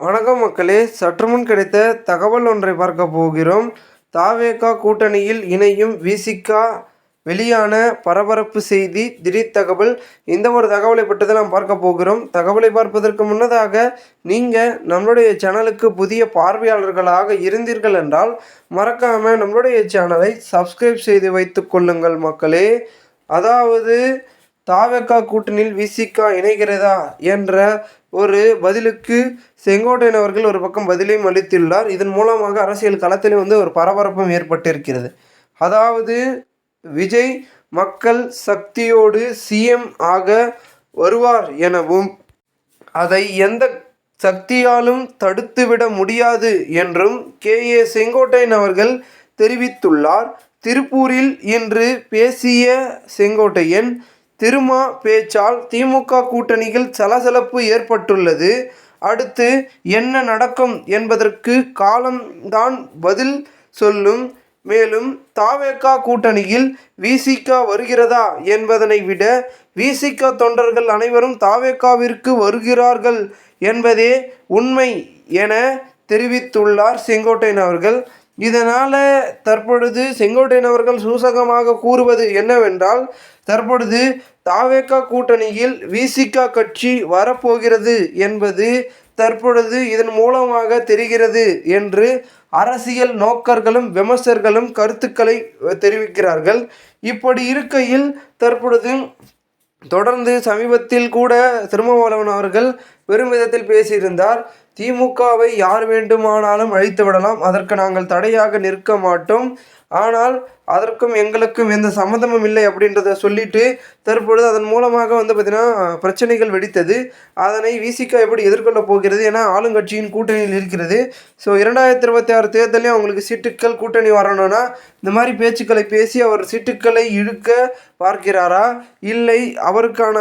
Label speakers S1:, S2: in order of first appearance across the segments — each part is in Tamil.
S1: வணக்கம் மக்களே சற்றுமுன் கிடைத்த தகவல் ஒன்றை பார்க்க போகிறோம். தாவேகா கூட்டணியில் இணையும் விசிகா வெளியான பரபரப்பு செய்தி திடீர் தகவல். இந்த ஒரு தகவலை பற்றி தான் நாம் பார்க்க போகிறோம். தகவலை பார்ப்பதற்கு முன்னதாக நீங்கள் நம்மளுடைய சேனலுக்கு புதிய பார்வையாளர்களாக இருந்தீர்கள் என்றால் மறக்காமல் நம்மளுடைய சேனலை சப்ஸ்கிரைப் செய்து வைத்து கொள்ளுங்கள் மக்களே. அதாவது தாவேக்கா கூட்டணியில் விசிகா இணைகிறதா? என்ற ஒரு பதிலுக்கு செங்கோட்டையன் அவர்கள் ஒரு பக்கம் பதிலையும் அளித்துள்ளார். இதன் மூலமாக அரசியல் களத்தில் வந்து ஒரு பரபரப்பும் ஏற்பட்டிருக்கிறது. அதாவது விஜய் மக்கள் சக்தியோடு சிஎம் ஆக வருவார் எனவும் அதை எந்த சக்தியாலும் தடுத்துவிட முடியாது என்றும் கே. ஏ. செங்கோட்டையன் அவர்கள் தெரிவித்துள்ளார். திருப்பூரில் இன்று பேசிய செங்கோட்டையன் திருமா பேச்சால் திமுக கூட்டணியில் சலசலப்பு ஏற்பட்டுள்ளது. அடுத்து என்ன நடக்கும் என்பதற்கு காலம்தான் பதில் சொல்லும். மேலும் தாவேக்கா கூட்டணியில் விசிகா வருகிறதா என்பதனை விட விசிகா தொண்டர்கள் அனைவரும் தாவேக்காவிற்கு வருகிறார்கள் என்பதே உண்மை என தெரிவித்துள்ளார் செங்கோட்டையன் அவர்கள். இதனால் தற்பொழுது செங்கோட்டையன் அவர்கள் சூசகமாக கூறுவது என்னவென்றால் தற்பொழுது தாவேக்கா கூட்டணியில் விசிகா கட்சி வரப்போகிறது என்பது தற்பொழுது இதன் மூலமாக தெரிகிறது என்று அரசியல் நோக்கர்களும் விமர்சகர்களும் கருத்துக்களை தெரிவிக்கிறார்கள். இப்படி இருக்கையில் தற்பொழுது தொடர்ந்து சமீபத்தில் கூட திருமாவளவன் அவர்கள் பெரும் விதத்தில் பேசியிருந்தார். திமுகவை யார் வேண்டுமானாலும் அழித்து விடலாம். அதற்கு நாங்கள் தடையாக நிற்க மாட்டோம். ஆனால் அதற்கும் எங்களுக்கும் எந்த சம்மந்தமும் இல்லை அப்படின்றத சொல்லிட்டு தற்பொழுது அதன் மூலமாக வந்து பார்த்திங்கன்னா பிரச்சனைகள் வெடித்தது. அதனை விசிக எப்படி எதிர்கொள்ள போகிறது ஏன்னா ஆளுங்கட்சியின் கூட்டணியில் இருக்கிறது. ஸோ இரண்டாயிரத்தி இருபத்தி ஆறு தேர்தலையும் அவங்களுக்கு சீட்டுக்கள் கூட்டணி வரணும்னா இந்த மாதிரி பேச்சுக்களை பேசி அவர் சீட்டுக்களை இழுக்க பார்க்கிறாரா? இல்லை அவருக்கான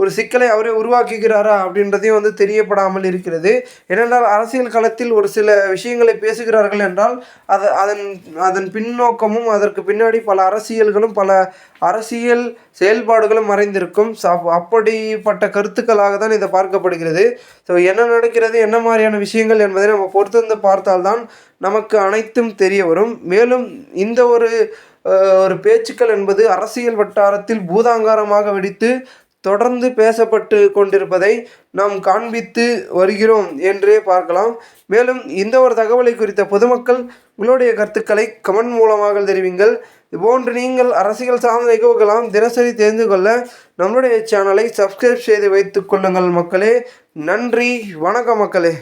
S1: ஒரு சிக்கலை அவரே உருவாக்குகிறாரா அப்படின்றதையும் வந்து தெரியப்படாமல் இருக்கிறது. ஏனென்றால் அரசியல் களத்தில் ஒரு சில விஷயங்களை பேசுகிறார்கள் என்றால் அது அதன் அதன் பின்னோக்கமும் அதற்கு பின்னாடி பல அரசியல்களும் பல அரசியல் செயல்பாடுகளும் மறைந்திருக்கும். அப்படிப்பட்ட கருத்துக்களாக தான் இதை பார்க்கப்படுகிறது. ஸோ என்ன நடக்கிறது என்ன மாதிரியான விஷயங்கள் என்பதை நம்ம பொறுத்து வந்து பார்த்தால்தான் நமக்கு அனைத்தும் தெரிய வரும். மேலும் இந்த ஒரு ஒரு பேச்சுக்கள் என்பது அரசியல் வட்டாரத்தில் பூதாங்காரமாக வெடித்து தொடர்ந்து பேசப்பட்டு கொண்டிருப்பதை நாம் காண்பித்து வருகிறோம் என்றே பார்க்கலாம். மேலும் இந்த ஒரு தகவலை குறித்த பொதுமக்கள் உங்களுடைய கருத்துக்களை கமெண்ட் மூலமாக தெரிவிங்கள். இதுபோன்று நீங்கள் அரசியல் சார்ந்த நிகழ்வுகளாம் தினசரி தெரிந்து கொள்ள நம்மளுடைய சேனலை சப்ஸ்கிரைப் செய்து வைத்துக் கொள்ளுங்கள் மக்களே. நன்றி. வணக்கம் மக்களே.